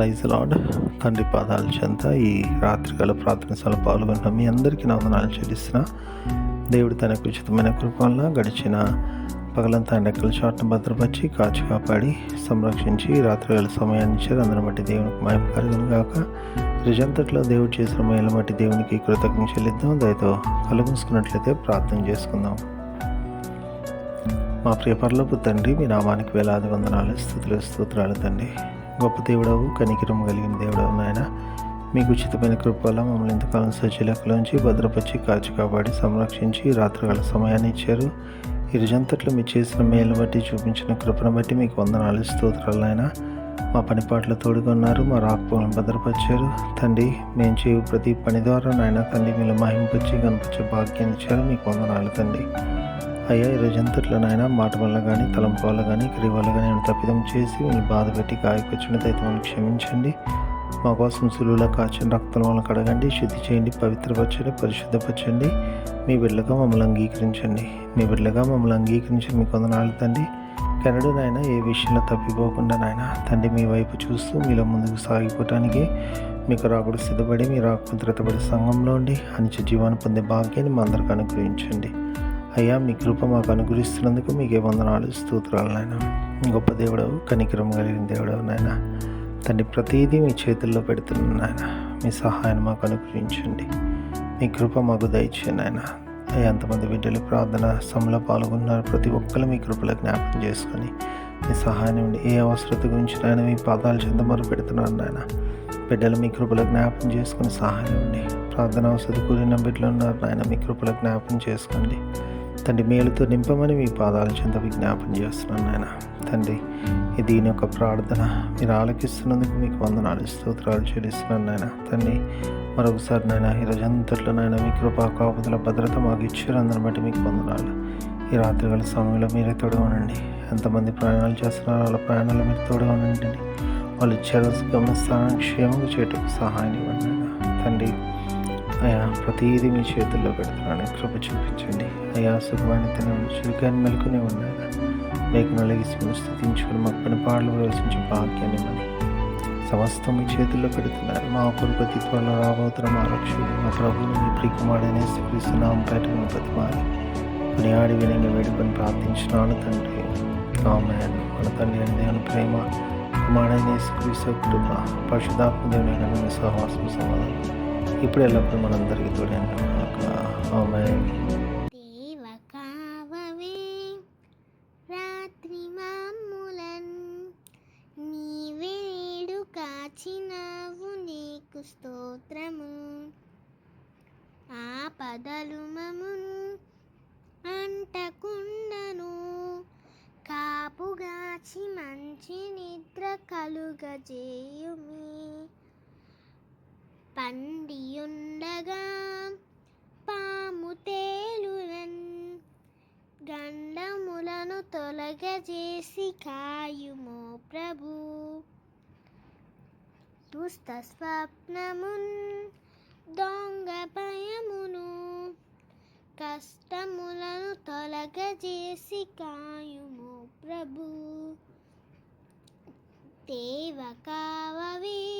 Praise lord తండ్రి పాదాల చెంత ఈ రాత్రికాల ప్రార్థన సభలో పాల్గొన్న మీ అందరికీ నా వందనాలు చెల్లిస్తున్న దేవుడు తనకు ఉచితమైన కృప గడిచిన పగలంతా ఎండకల చాటును భద్రపరిచి కాచి కాపాడి సంరక్షించి రాత్రికాల సమయాన్ని ఇచ్చారు అందరి బట్టి దేవునికి మయం కలుగును గాక. రిజంతట్లో దేవుడు చేసిన మహిళ బట్టి దేవునికి కృతజ్ఞ చెల్లిద్దాం. దయతో కలుగుసుకున్నట్లయితే ప్రార్థన చేసుకుందాం. మా ప్రియ పరలోపు తండ్రి మీ నామానికి వేలాది వందనాలు స్థుతులు స్తోత్రాలు తండ్రి. గొప్ప దేవుడవు కనికిరం కలిగిన దేవుడవు నాయన. మీకు ఉచితమైన కృపల మమ్మల్ని ఇంతకాలం సచిలకలోంచి భద్రపరిచి కాచి కాపాడి సంరక్షించి రాత్రికాల సమయాన్ని ఇచ్చారు. ఇరుజంతట్లు మీరు చేసిన మేలు బట్టి చూపించిన కృపను బట్టి మీకు వందనాలు స్తోత్రాలు నాయన. మా పని పాటలు తోడుకున్నారు మా రాకపోలను భద్రపరిచారు. తండ్రి మేము చేయు ప్రతి పని ద్వారా నాయన తండ్రి మీరు మహింపచ్చి కనిపించే భాగ్యాన్ని ఇచ్చారు. మీకు వందనాలు తండ్రి. అయ్యా ఈరోజు రోజంతట్లో నాయన మాట వల్ల కానీ తలంపు వల్ల కానీ క్రియ వల్ల కానీ నేను తప్పిదం చేసి మిమ్మల్ని బాధ పెట్టి గాయపరిచినట్టయితే మనం క్షమించండి. మా కోసం సులువులో కాచిన రక్తం వల్ల కడగండి శుద్ధి చేయండి పవిత్రపరచండి పరిశుద్ధపరచండి. మీ బిడ్డగా మమ్మల్ని అంగీకరించండి. మీ బిడ్డగా మమ్మల్ని అంగీకరించి మీ కొందనాలు తండ్రి. కెనడు నాయన ఏ విషయంలో తప్పిపోకుండా నాయన తండ్రి మీ వైపు చూస్తూ మీలో ముందుకు సాగిపోవటానికి మీకు రాకుడు సిద్ధపడి మీ రాకు ధృతపడి సంఘంలో ఉండి అనిచ జీవాన్ని పొందే భాగ్యాన్ని మా అందరికి అనుగ్రహించండి. అయ్యా మీ కృప మాకు అనుగ్రహిస్తున్నందుకు మీకే వందనాలు స్తోత్రాలు నాయన. గొప్ప దేవుడవు కనికరం కలిగిన దేవుడవు నాయన. తండ్రి ప్రతిదీ మీ చేతుల్లో పెడుతున్నాను నాయన. మీ సహాయాన్ని మాకు అనుగ్రహించండి. మీ కృప మాకు దయచేయండి ఆయన అయ్యా ఎంతమంది బిడ్డలు ప్రార్థన సమలో పాల్గొన్నారు ప్రతి ఒక్కరు మీ కృపలో జ్ఞాపకం చేసుకొని మీ సహాయం ఉండి ఏ అవసరత గురించి నాయన మీ పాదాలు చెంత మొదలు పెడుతున్నాను నాయన. బిడ్డలు మీ కృపలో జ్ఞాపకం చేసుకుని సహాయం ఉండి ప్రార్థన అవసరం కూడిన బిడ్డలు ఉన్నారు నాయన మీ కృపలో జ్ఞాపకం చేసుకోండి. తండ్రి మేలుతో నింపమని మీ పాదాల చెంత విజ్ఞాపన చేస్తున్నాను నాయన. తండ్రి దీని యొక్క ప్రార్థన మీరు ఆలకిస్తున్నందుకు మీకు వందనాలు స్తోత్రాలు చెల్లిస్తున్నాను నాయన. తండ్రి మరొకసారి నాయన ఈ రోజంతట్లో నాయన మీ కృపా కాపుదల భద్రత మాకు ఇచ్చారు. అందరిని బట్టి మీకు వందనాలు. ఈ రాత్రికాల సమయంలో మీరే తోడుగా ఎంతమంది ప్రయాణాలు చేస్తున్నారో వాళ్ళ ప్రయాణాలు మీరు తోడుగా వాళ్ళు ఇచ్చారు గమనిస్తానని క్షేమంగా చేయటం సహాయం ఇవ్వండి తండ్రి ప్రతిదీ మీ చేతుల్లో పెడుతున్నాను. కృప చూపించండి. అయ్యా సుఖమైన తినండి చురుకాన్ని మెలుకునే ఉన్నాను మీకు నలిగిసి స్థుతించుకుని మా పని పాటలు ప్రవేశించే భాగ్యాన్ని మరి సమస్తం మీ చేతుల్లో పెడుతున్నారు. మా కొరకు త్వరలో రాబోతున్న మా రక్షుడు మా ప్రభువుని మీ ప్రికుమారుడనే శ్రీకృష్ణనామం పెట్టిన ప్రతిమారి కొనియాడి వినంగా వేడుకొని ప్రార్థించినాను తండ్రి. ఆమెన్. మన తండ్రి అని దేవుని ప్రేమ కుమారుడైన శ్రీకృష్ణ కృప పరిశుధాత్మ దేవుని సహవాసం సమాధానం. ఇప్పుడు ఎల్లప్పుడు మనందరికీ చూడండి ఆమె. దేవ కావవే కాచినావు నీకు స్తోత్రము. మమును అంటకుండను కాపుగాచి మంచి నిద్ర కలుగజేయుమి. పండియుండగా పాము తేలురన్ గండములను తొలగజేసి కాయుమో ప్రభు. దుస్త స్వప్నమున్ దొంగ భయమును కష్టములను తొలగజేసి కాయుమో ప్రభు. దేవ కావవే